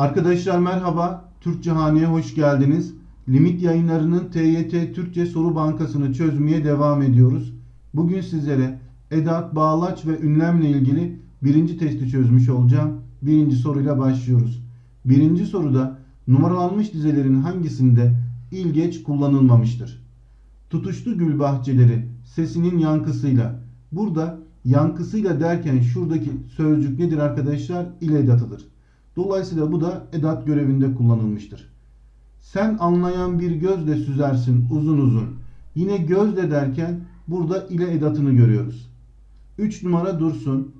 Arkadaşlar merhaba. Türkçe Hane'ye hoş geldiniz. Limit yayınlarının TYT Türkçe Soru Bankası'nı çözmeye devam ediyoruz. Bugün sizlere edat, bağlaç ve ünlemle ilgili birinci testi çözmüş olacağım. Birinci soruyla başlıyoruz. Birinci soruda numaralanmış dizelerin hangisinde ilgeç kullanılmamıştır? Tutuştu gül bahçeleri sesinin yankısıyla. Burada yankısıyla derken şuradaki sözcük nedir arkadaşlar? İl edatıdır. Dolayısıyla bu da edat görevinde kullanılmıştır. Sen anlayan bir gözle süzersin uzun uzun. Yine gözle derken burada ile edatını görüyoruz. 3 numara dursun.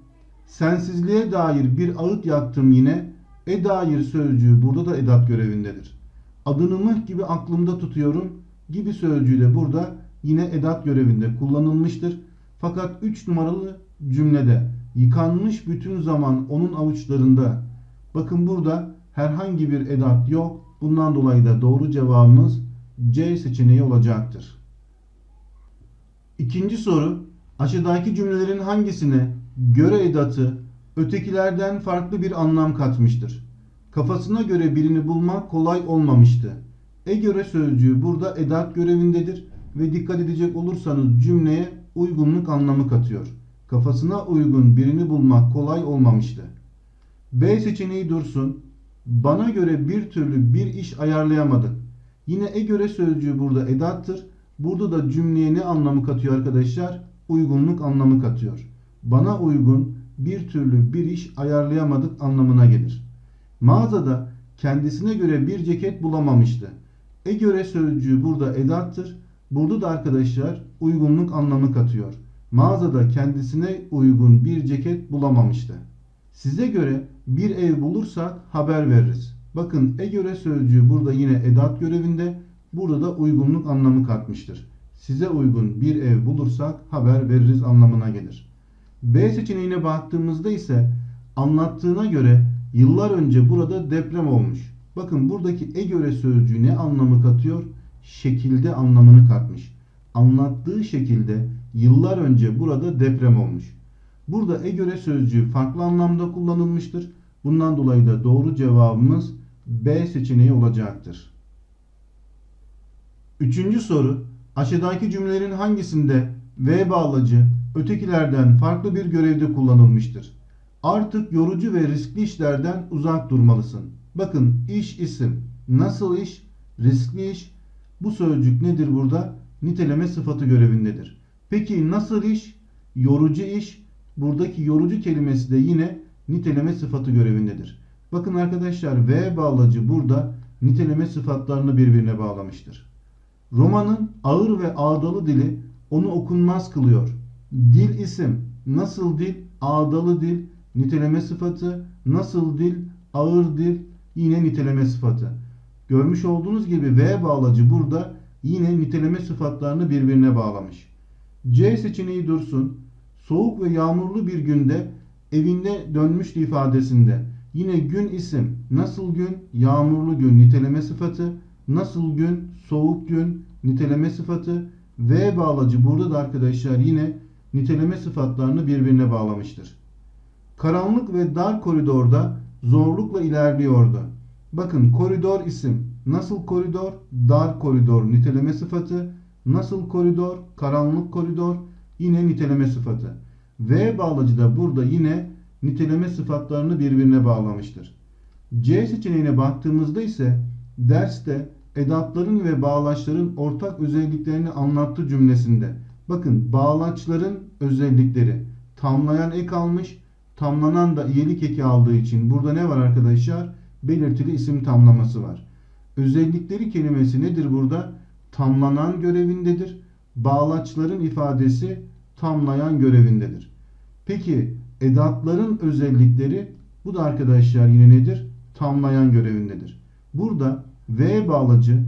Sensizliğe dair bir ağıt yaktım yine. E dair sözcüğü burada da edat görevindedir. Adını mıh gibi aklımda tutuyorum gibi sözcüğü de burada yine edat görevinde kullanılmıştır. Fakat 3 numaralı cümlede yıkanmış bütün zaman onun avuçlarında. Bakın burada herhangi bir edat yok. Bundan dolayı da doğru cevabımız C seçeneği olacaktır. İkinci soru. Aşağıdaki cümlelerin hangisine göre edatı ötekilerden farklı bir anlam katmıştır? Kafasına göre birini bulmak kolay olmamıştı. E göre sözcüğü burada edat görevindedir ve dikkat edecek olursanız cümleye uygunluk anlamı katıyor. Kafasına uygun birini bulmak kolay olmamıştı. B seçeneği dursun. Bana göre bir türlü bir iş ayarlayamadık. Yine e göre sözcüğü burada edattır. Burada da cümleye ne anlamı katıyor arkadaşlar? Uygunluk anlamı katıyor. Bana uygun bir türlü bir iş ayarlayamadık anlamına gelir. Mağazada kendisine göre bir ceket bulamamıştı. E göre sözcüğü burada edattır. Burada da arkadaşlar uygunluk anlamı katıyor. Mağazada kendisine uygun bir ceket bulamamıştı. Size göre bir ev bulursak haber veririz. Bakın e göre sözcüğü burada yine edat görevinde. Burada da uygunluk anlamı katmıştır. Size uygun bir ev bulursak haber veririz anlamına gelir. B seçeneğine baktığımızda ise anlattığına göre yıllar önce burada deprem olmuş. Bakın buradaki e göre sözcüğü ne anlamı katıyor? Şekilde anlamını katmış. Anlattığı şekilde yıllar önce burada deprem olmuş. Burada e göre sözcüğü farklı anlamda kullanılmıştır. Bundan dolayı da doğru cevabımız B seçeneği olacaktır. Üçüncü soru. Aşağıdaki cümlelerin hangisinde V bağlacı ötekilerden farklı bir görevde kullanılmıştır? Artık yorucu ve riskli işlerden uzak durmalısın. Bakın iş isim. Nasıl iş? Riskli iş. Bu sözcük nedir burada? Niteleme sıfatı görevindedir. Peki nasıl iş? Yorucu iş. Buradaki yorucu kelimesi de yine niteleme sıfatı görevindedir. Bakın arkadaşlar V bağlacı burada niteleme sıfatlarını birbirine bağlamıştır. Romanın ağır ve ağdalı dili onu okunmaz kılıyor. Dil isim. Nasıl dil? Ağdalı dil. Niteleme sıfatı. Nasıl dil? Ağır dil. Yine niteleme sıfatı. Görmüş olduğunuz gibi V bağlacı burada yine niteleme sıfatlarını birbirine bağlamış. C seçeneği dursun. Soğuk ve yağmurlu bir günde evinde dönmüştü ifadesinde. Yine gün isim. Nasıl gün? Yağmurlu gün niteleme sıfatı. Nasıl gün? Soğuk gün niteleme sıfatı. V bağlacı burada da arkadaşlar yine niteleme sıfatlarını birbirine bağlamıştır. Karanlık ve dar koridorda zorlukla ilerliyordu. Bakın koridor isim. Nasıl koridor? Dar koridor niteleme sıfatı. Nasıl koridor? Karanlık koridor yine niteleme sıfatı. V bağlacı da burada yine niteleme sıfatlarını birbirine bağlamıştır. C seçeneğine baktığımızda ise derste edatların ve bağlaçların ortak özelliklerini anlattı cümlesinde. Bakın bağlaçların özellikleri tamlayan ek almış, tamlanan da iyilik eki aldığı için burada ne var arkadaşlar? Belirtili isim tamlaması var. Özellikleri kelimesi nedir burada? Tamlanan görevindedir. Bağlaçların ifadesi tamlayan görevindedir. Peki edatların özellikleri bu da arkadaşlar yine nedir? Tamlayan görevindedir. Burada V bağlacı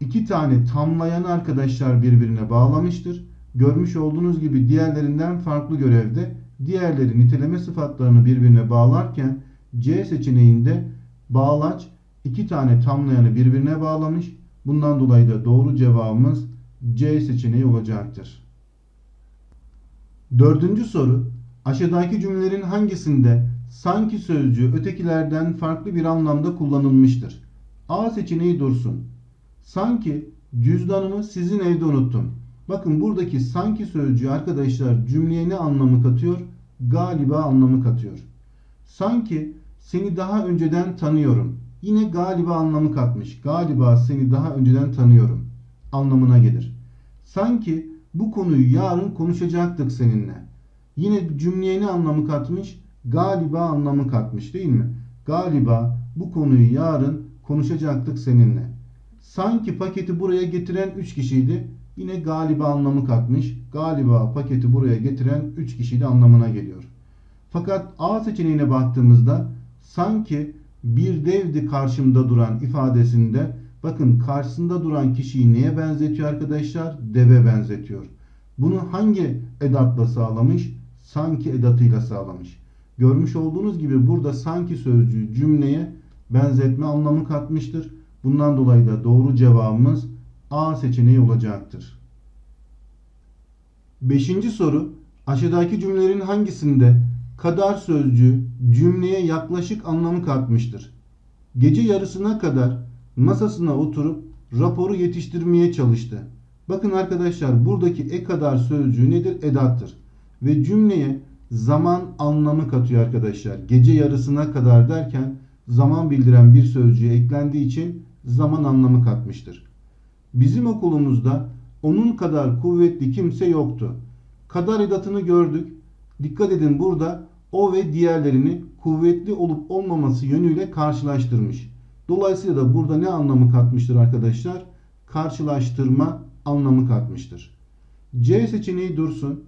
iki tane tamlayanı arkadaşlar birbirine bağlamıştır. Görmüş olduğunuz gibi diğerlerinden farklı görevde. Diğerleri niteleme sıfatlarını birbirine bağlarken C seçeneğinde bağlaç iki tane tamlayanı birbirine bağlamış. Bundan dolayı da doğru cevabımız C seçeneği olacaktır. Dördüncü soru. Aşağıdaki cümlelerin hangisinde sanki sözcüğü ötekilerden farklı bir anlamda kullanılmıştır. A seçeneği dursun. Sanki cüzdanımı sizin evde unuttum. Bakın buradaki sanki sözcüğü arkadaşlar cümleye ne anlamı katıyor? Galiba anlamı katıyor. Sanki seni daha önceden tanıyorum. Yine galiba anlamı katmış. Galiba seni daha önceden tanıyorum anlamına gelir. Sanki bu konuyu yarın konuşacaktık seninle. Yine cümleye ne anlamı katmış? Galiba anlamı katmış değil mi? Galiba bu konuyu yarın konuşacaktık seninle. Sanki paketi buraya getiren 3 kişiydi. Yine galiba anlamı katmış. Galiba paketi buraya getiren 3 kişiydi anlamına geliyor. Fakat A seçeneğine baktığımızda sanki bir devdi karşımda duran ifadesinde bakın karşısında duran kişiyi neye benzetiyor arkadaşlar? Deve benzetiyor. Bunu hangi edatla sağlamış? Sanki edatıyla sağlamış. Görmüş olduğunuz gibi burada sanki sözcüğü cümleye benzetme anlamı katmıştır. Bundan dolayı da doğru cevabımız A seçeneği olacaktır. Beşinci soru aşağıdaki cümlelerin hangisinde kadar sözcüğü cümleye yaklaşık anlamı katmıştır? Gece yarısına kadar masasına oturup raporu yetiştirmeye çalıştı. Bakın arkadaşlar buradaki e kadar sözcüğü nedir? Edattır. Ve cümleye zaman anlamı katıyor arkadaşlar. Gece yarısına kadar derken zaman bildiren bir sözcüğü eklendiği için zaman anlamı katmıştır. Bizim okulumuzda onun kadar kuvvetli kimse yoktu. Kadar edatını gördük. Dikkat edin burada o ve diğerlerini kuvvetli olup olmaması yönüyle karşılaştırmış. Dolayısıyla da burada ne anlamı katmıştır arkadaşlar? Karşılaştırma anlamı katmıştır. C seçeneği dursun.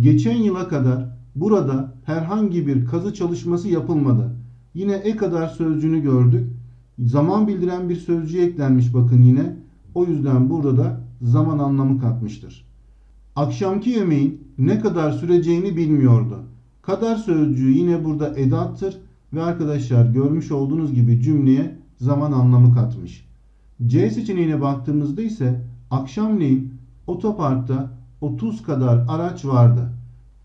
Geçen yıla kadar burada herhangi bir kazı çalışması yapılmadı. Yine e kadar sözcüğünü gördük. Zaman bildiren bir sözcüğü eklenmiş bakın yine. O yüzden burada da zaman anlamı katmıştır. Akşamki yemeğin ne kadar süreceğini bilmiyordu. Kadar sözcüğü yine burada edattır ve arkadaşlar görmüş olduğunuz gibi cümleye zaman anlamı katmış. C seçeneğine baktığımızda ise akşamleyin otoparkta 30 kadar araç vardı.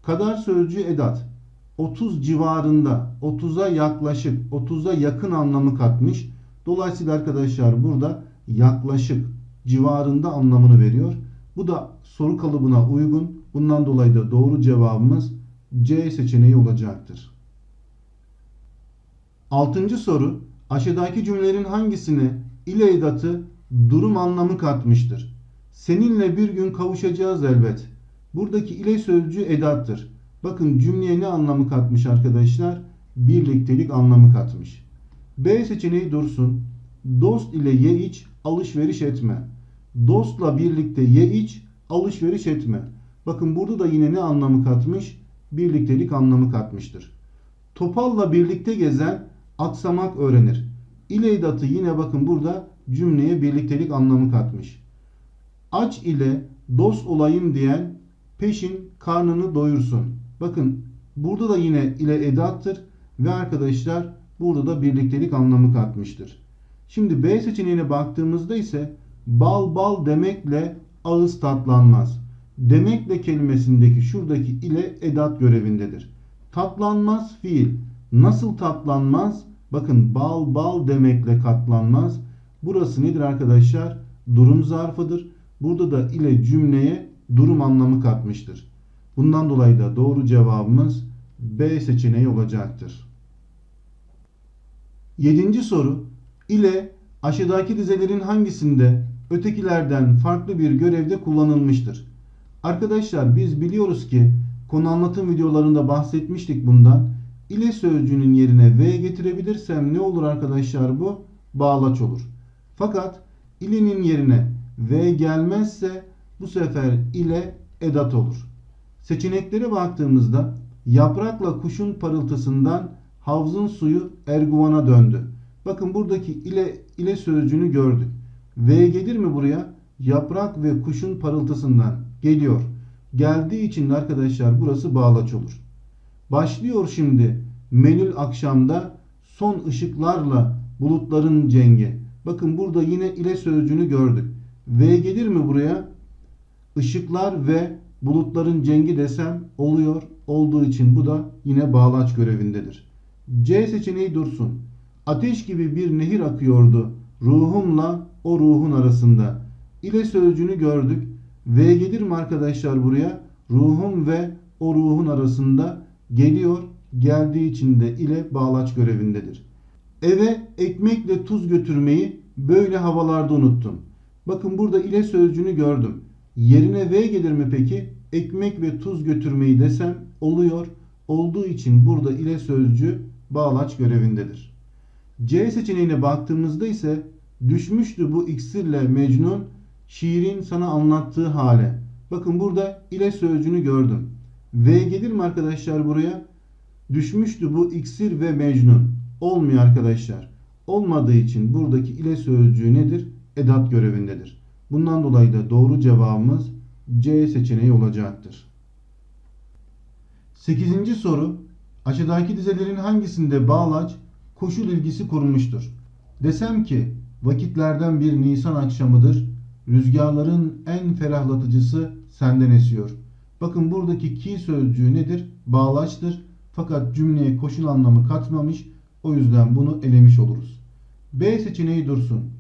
Kadar sözcüğü edat. 30 civarında, 30'a yaklaşık, 30'a yakın anlamı katmış. Dolayısıyla arkadaşlar burada yaklaşık, civarında anlamını veriyor. Bu da soru kalıbına uygun. Bundan dolayı da doğru cevabımız C seçeneği olacaktır. Altıncı soru. Aşağıdaki cümlelerin hangisine ile edatı durum anlamı katmıştır? Seninle bir gün kavuşacağız elbet. Buradaki ile sözcüğü edattır. Bakın cümleye ne anlamı katmış arkadaşlar? Birliktelik anlamı katmış. B seçeneği dursun. Dost ile ye iç, alışveriş etme. Dostla birlikte ye iç, alışveriş etme. Bakın burada da yine ne anlamı katmış? Birliktelik anlamı katmıştır. Topalla birlikte gezen aksamak öğrenir. İle edatı yine bakın burada cümleye birliktelik anlamı katmış. Aç ile dost olayım diyen peşin karnını doyursun. Bakın burada da yine ile edattır ve arkadaşlar burada da birliktelik anlamı katmıştır. Şimdi B seçeneğine baktığımızda ise bal bal demekle ağız tatlanmaz. Demekle kelimesindeki şuradaki ile edat görevindedir. Tatlanmaz fiil. Nasıl tatlanmaz? Bakın bal bal demekle katlanmaz. Burası nedir arkadaşlar? Durum zarfıdır. Burada da ile cümleye durum anlamı katmıştır. Bundan dolayı da doğru cevabımız B seçeneği olacaktır. Yedinci soru ile aşağıdaki dizelerin hangisinde ötekilerden farklı bir görevde kullanılmıştır? Arkadaşlar biz biliyoruz ki konu anlatım videolarında bahsetmiştik bundan. İle sözcüğünün yerine V getirebilirsem ne olur arkadaşlar bu? Bağlaç olur. Fakat ilenin yerine V gelmezse bu sefer ile edat olur. Seçeneklere baktığımızda yaprakla kuşun parıltısından havzın suyu erguvana döndü. Bakın buradaki ile ile sözcüğünü gördük. V gelir mi buraya? Yaprak ve kuşun parıltısından geliyor. Geldiği için arkadaşlar burası bağlaç olur. Başlıyor şimdi Melül akşamda son ışıklarla bulutların cengi. Bakın burada yine ile sözcüğünü gördük. V gelir mi buraya? Işıklar ve bulutların cengi desem oluyor. Olduğu için bu da yine bağlaç görevindedir. C seçeneği dursun. Ateş gibi bir nehir akıyordu ruhumla o ruhun arasında. İle sözcüğünü gördük. V gelir mi arkadaşlar buraya? Ruhum ve o ruhun arasında geliyor. Geldiği için de ile bağlaç görevindedir. Eve ekmekle tuz götürmeyi böyle havalarda unuttum. Bakın burada ile sözcüğünü gördüm. Yerine V gelir mi peki? Ekmek ve tuz götürmeyi desem oluyor. Olduğu için burada ile sözcüğü bağlaç görevindedir. C seçeneğine baktığımızda ise düşmüştü bu iksirle Mecnun şiirin sana anlattığı hale. Bakın burada ile sözcüğünü gördüm. V gelir mi arkadaşlar buraya? Düşmüştü bu iksir ve Mecnun. Olmuyor arkadaşlar. Olmadığı için buradaki ile sözcüğü nedir? Edat görevindedir. Bundan dolayı da doğru cevabımız C seçeneği olacaktır. 8. soru. Aşağıdaki dizelerin hangisinde bağlaç koşul ilgisi kurulmuştur? Desem ki vakitlerden bir Nisan akşamıdır. Rüzgarların en ferahlatıcısı senden esiyor. Bakın buradaki ki sözcüğü nedir? Bağlaçtır. Fakat cümleye koşul anlamı katmamış. O yüzden bunu elemiş oluruz. B seçeneği dursun.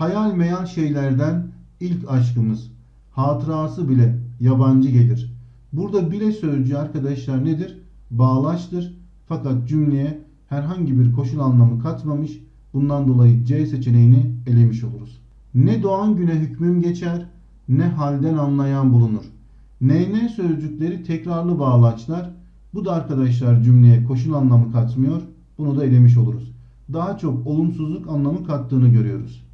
Hayal meyal şeylerden ilk aşkımız. Hatırası bile yabancı gelir. Burada bile sözcüğü arkadaşlar nedir? Bağlaçtır. Fakat cümleye herhangi bir koşul anlamı katmamış. Bundan dolayı C seçeneğini elemiş oluruz. Ne doğan güne hükmüm geçer, ne halden anlayan bulunur. Ne sözcükleri tekrarlı bağlaçlar. Bu da arkadaşlar cümleye koşul anlamı katmıyor. Bunu da elemiş oluruz. Daha çok olumsuzluk anlamı kattığını görüyoruz.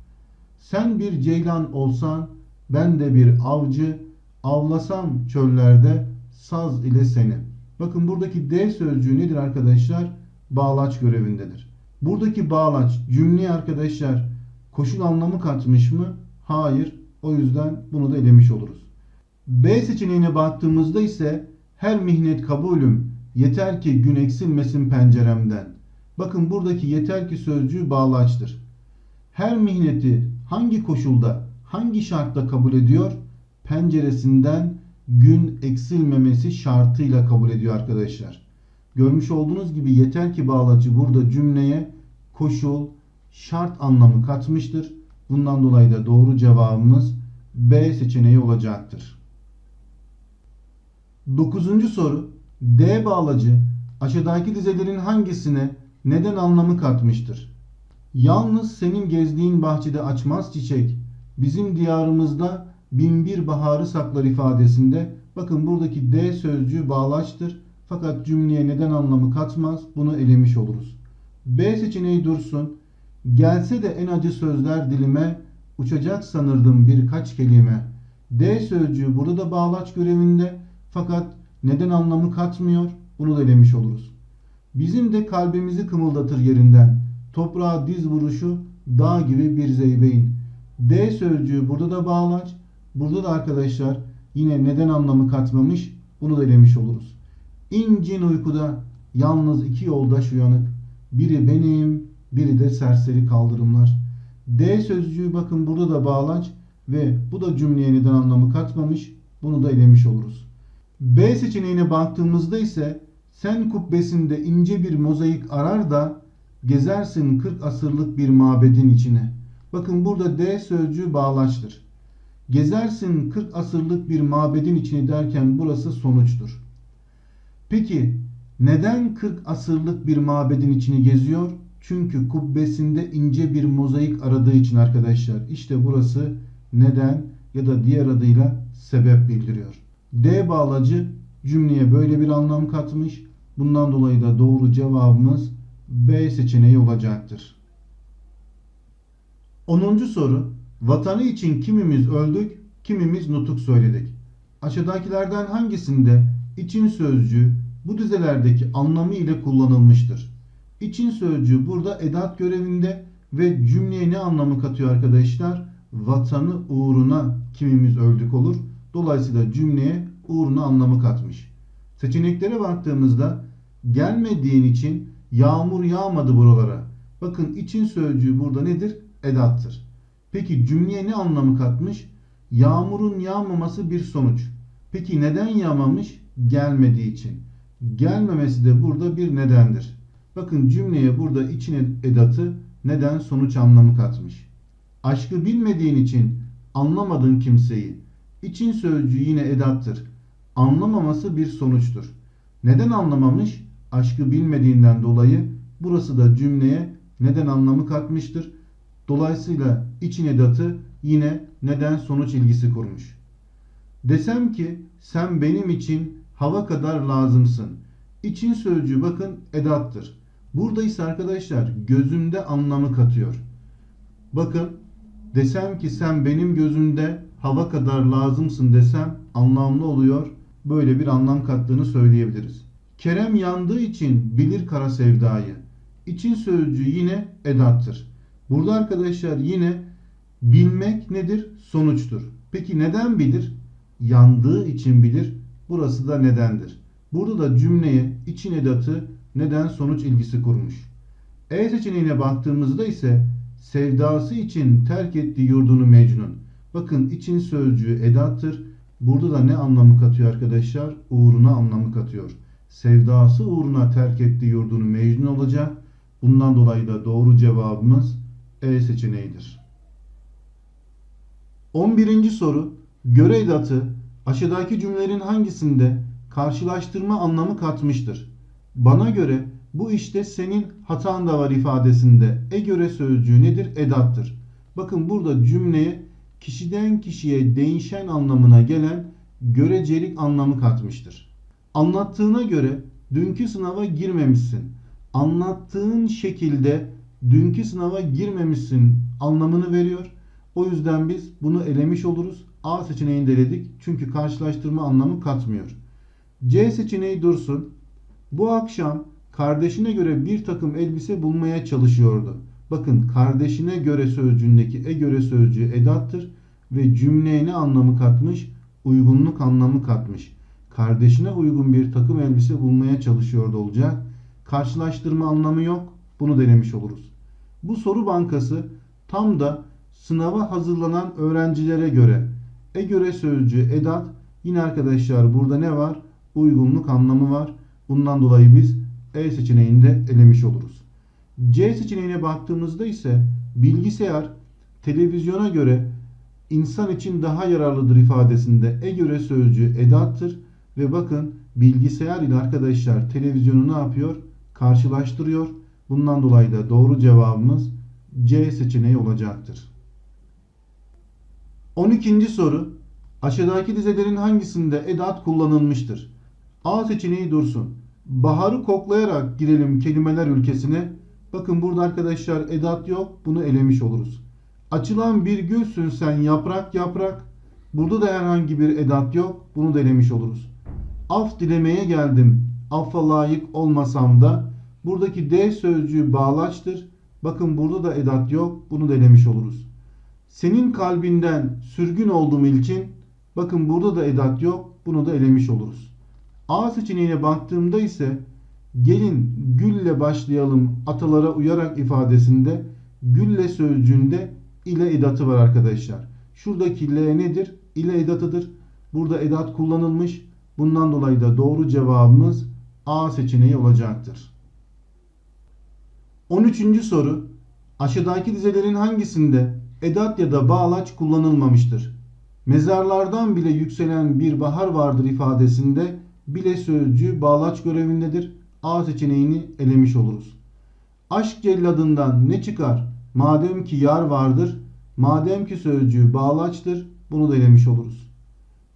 Sen bir ceylan olsan, ben de bir avcı, avlasam çöllerde saz ile seni. Bakın buradaki D sözcüğü nedir arkadaşlar? Bağlaç görevindedir. Buradaki bağlaç cümleye arkadaşlar koşul anlamı katmış mı? Hayır. O yüzden bunu da elemiş oluruz. B seçeneğine baktığımızda ise her mihnet kabulüm yeter ki gün eksilmesin penceremden. Bakın buradaki yeter ki sözcüğü bağlaçtır. Her mihneti hangi koşulda, hangi şartla kabul ediyor? Penceresinden gün eksilmemesi şartıyla kabul ediyor arkadaşlar. Görmüş olduğunuz gibi yeter ki bağlacı burada cümleye koşul, şart anlamı katmıştır. Bundan dolayı da doğru cevabımız B seçeneği olacaktır. Dokuzuncu soru. D bağlacı aşağıdaki dizelerin hangisine neden anlamı katmıştır? Yalnız senin gezdiğin bahçede açmaz çiçek, bizim diyarımızda binbir baharı saklar ifadesinde bakın buradaki D sözcüğü bağlaçtır. Fakat cümleye neden anlamı katmaz. Bunu elemiş oluruz. B seçeneği dursun. Gelse de en acı sözler dilime uçacak sanırdım birkaç kelime. D sözcüğü burada da bağlaç görevinde fakat neden anlamı katmıyor. Bunu da elemiş oluruz. Bizim de kalbimizi kımıldatır yerinden. Toprağa diz vuruşu dağ gibi bir zeybeğin. D sözcüğü burada da bağlaç. Burada da arkadaşlar yine neden anlamı katmamış. Bunu da elemiş oluruz. İncin uykuda yalnız iki yoldaş uyanık. Biri benim, biri de serseri kaldırımlar. D sözcüğü bakın burada da bağlaç ve bu da cümleye neden anlamı katmamış. Bunu da elemiş oluruz. B seçeneğine baktığımızda ise sen kubbesinde ince bir mozaik arar da gezersin 40 asırlık bir mabedin içine. Bakın burada D sözcüğü bağlaçtır. Gezersin 40 asırlık bir mabedin içine derken burası sonuçtur. Peki neden 40 asırlık bir mabedin içini geziyor? Çünkü kubbesinde ince bir mozaik aradığı için arkadaşlar. İşte burası neden ya da diğer adıyla sebep bildiriyor. D bağlacı cümleye böyle bir anlam katmış. Bundan dolayı da doğru cevabımız B seçeneği olacaktır. 10. soru. Vatanı için kimimiz öldük, kimimiz nutuk söyledik. Aşağıdakilerden hangisinde için sözcüğü bu dizelerdeki anlamı ile kullanılmıştır? İçin sözcüğü burada edat görevinde ve cümleye ne anlamı katıyor arkadaşlar? Vatanı uğruna kimimiz öldük olur. Dolayısıyla cümleye uğruna anlamı katmış. Seçeneklere baktığımızda gelmediğin için yağmur yağmadı buralara. Bakın için sözcüğü burada nedir? Edattır. Peki cümleye ne anlamı katmış? Yağmurun yağmaması bir sonuç. Peki neden yağmamış? Gelmediği için. Gelmemesi de burada bir nedendir. Bakın cümleye burada için edatı neden sonuç anlamı katmış. Aşkı bilmediğin için anlamadın kimseyi. İçin sözcüğü yine edattır. Anlamaması bir sonuçtur. Neden anlamamış? Aşkı bilmediğinden dolayı burası da cümleye neden anlamı katmıştır. Dolayısıyla için edatı yine neden sonuç ilgisi kurmuş. Desem ki sen benim için hava kadar lazımsın. İçin sözcüğü bakın edattır. Burada ise arkadaşlar gözümde anlamı katıyor. Bakın desem ki sen benim gözümde hava kadar lazımsın desem anlamlı oluyor. Böyle bir anlam kattığını söyleyebiliriz. Kerem yandığı için bilir kara sevdayı. İçin sözcüğü yine edattır. Burada arkadaşlar yine bilmek nedir? Sonuçtur. Peki neden bilir? Yandığı için bilir. Burası da nedendir. Burada da cümleye için edatı neden sonuç ilgisi kurmuş. E seçeneğine baktığımızda ise sevdası için terk ettiği yurdunu Mecnun. Bakın için sözcüğü edattır. Burada da ne anlamı katıyor arkadaşlar? Uğruna anlamı katıyor. Sevdası uğruna terk ettiği yurdunu Mecnun olacak. Bundan dolayı da doğru cevabımız E seçeneğidir. 11. soru. Göre edatı aşağıdaki cümlelerin hangisinde karşılaştırma anlamı katmıştır? Bana göre bu işte senin hatan da var ifadesinde e göre sözcüğü nedir? Edattır. Bakın burada cümleye kişiden kişiye değişen anlamına gelen görecelik anlamı katmıştır. Anlattığına göre dünkü sınava girmemişsin. Anlattığın şekilde dünkü sınava girmemişsin anlamını veriyor. O yüzden biz bunu elemiş oluruz. A seçeneğini de eledik. Çünkü karşılaştırma anlamı katmıyor. C seçeneği dursun. Bu akşam kardeşine göre bir takım elbise bulmaya çalışıyordu. Bakın kardeşine göre sözcüğündeki e göre sözcüğü edattır ve cümleye ne anlamı katmış? Uygunluk anlamı katmış. Kardeşine uygun bir takım elbise bulmaya çalışıyordu olacak. Karşılaştırma anlamı yok. Bunu denemiş oluruz. Bu soru bankası tam da sınava hazırlanan öğrencilere göre e göre sözcüğü edat yine arkadaşlar burada ne var? Uygunluk anlamı var. Bundan dolayı biz E seçeneğinde elemiş oluruz. C seçeneğine baktığımızda ise bilgisayar televizyona göre insan için daha yararlıdır ifadesinde e göre sözcüğü edattır ve bakın bilgisayar ile arkadaşlar televizyonu ne yapıyor? Karşılaştırıyor. Bundan dolayı da doğru cevabımız C seçeneği olacaktır. 12. soru Aşağıdaki dizelerin hangisinde edat kullanılmıştır? A seçeneği dursun. Baharı koklayarak girelim kelimeler ülkesine. Bakın burada arkadaşlar edat yok. Bunu elemiş oluruz. Açılan bir gülsün sen yaprak yaprak. Burada da herhangi bir edat yok. Bunu da elemiş oluruz. Af dilemeye geldim. Affa layık olmasam da. Buradaki D sözcüğü bağlaçtır. Bakın burada da edat yok. Bunu da elemiş oluruz. Senin kalbinden sürgün oldum ilkin. Bakın burada da edat yok. Bunu da elemiş oluruz. A seçeneğine baktığımda ise gelin gülle başlayalım atalara uyarak ifadesinde gülle sözcüğünde ile edatı var arkadaşlar. Şuradaki L nedir? İle edatıdır. Burada edat kullanılmış. Bundan dolayı da doğru cevabımız A seçeneği olacaktır. 13. soru. Aşağıdaki dizelerin hangisinde edat ya da bağlaç kullanılmamıştır? Mezarlardan bile yükselen bir bahar vardır ifadesinde bile sözcüğü bağlaç görevindedir. A seçeneğini elemiş oluruz. Aşk celladından ne çıkar? Madem ki yar vardır, madem ki sözcüğü bağlaçtır, bunu da elemiş oluruz.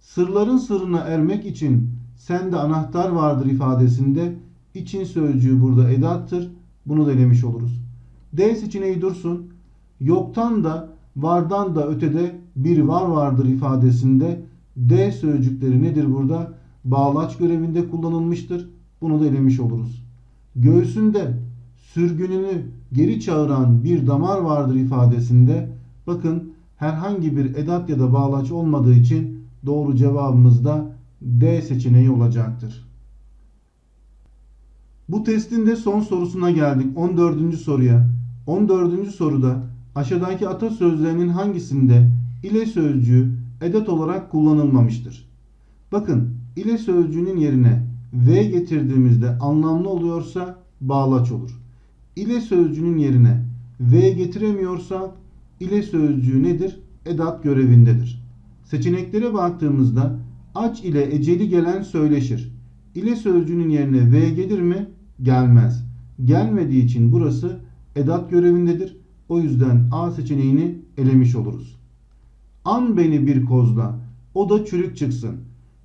Sırların sırrına ermek için sende anahtar vardır ifadesinde için sözcüğü burada edattır, bunu da elemiş oluruz. D seçeneği dursun. Yoktan da vardan da ötede bir var vardır ifadesinde D sözcükleri nedir burada? Bağlaç görevinde kullanılmıştır. Bunu da elemiş oluruz. Göğsünde sürgününü geri çağıran bir damar vardır ifadesinde bakın herhangi bir edat ya da bağlaç olmadığı için doğru cevabımız da D seçeneği olacaktır. Bu testin de son sorusuna geldik. 14. soruya. 14. soruda aşağıdaki atasözlerinin hangisinde ile sözcüğü edat olarak kullanılmamıştır? Bakın ile sözcüğünün yerine v getirdiğimizde anlamlı oluyorsa bağlaç olur. İle sözcüğünün yerine V getiremiyorsak ile sözcüğü nedir? Edat görevindedir. Seçeneklere baktığımızda aç ile eceli gelen söyleşir. İle sözcüğünün yerine V gelir mi? Gelmez. Gelmediği için burası edat görevindedir. O yüzden A seçeneğini elemiş oluruz. An beni bir kozla. O da çürük çıksın.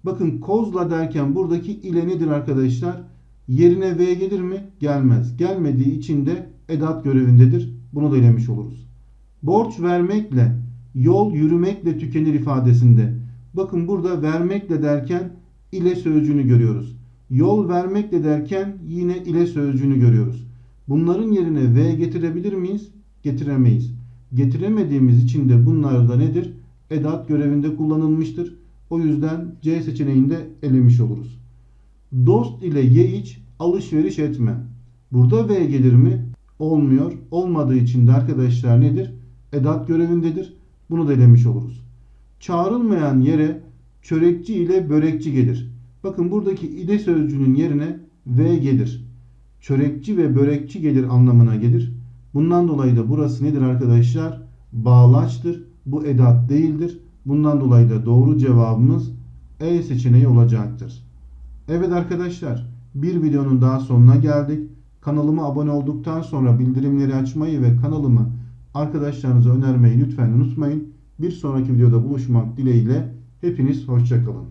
Bakın kozla derken buradaki ile nedir arkadaşlar? Yerine V gelir mi? Gelmez. Gelmediği için de edat görevindedir. Bunu da elemiş oluruz. Borç vermekle, yol yürümekle tükenir ifadesinde. Bakın burada vermekle derken ile sözcüğünü görüyoruz. Yol vermekle derken yine ile sözcüğünü görüyoruz. Bunların yerine V getirebilir miyiz? Getiremeyiz. Getiremediğimiz için de bunlar da nedir? Edat görevinde kullanılmıştır. O yüzden C seçeneğinde elemiş oluruz. Dost ile ye iç, alışveriş etme. Burada V gelir mi? Olmuyor. Olmadığı için de arkadaşlar nedir? Edat görevindedir. Bunu da elemiş oluruz. Çağrılmayan yere çörekçi ile börekçi gelir. Bakın buradaki ile sözcüğünün yerine V gelir. Çörekçi ve börekçi gelir anlamına gelir. Bundan dolayı da burası nedir arkadaşlar? Bağlaçtır. Bu edat değildir. Bundan dolayı da doğru cevabımız E seçeneği olacaktır. Evet arkadaşlar bir videonun daha sonuna geldik. Kanalıma abone olduktan sonra bildirimleri açmayı ve kanalımı arkadaşlarınıza önermeyi lütfen unutmayın. Bir sonraki videoda buluşmak dileğiyle hepiniz hoşçakalın.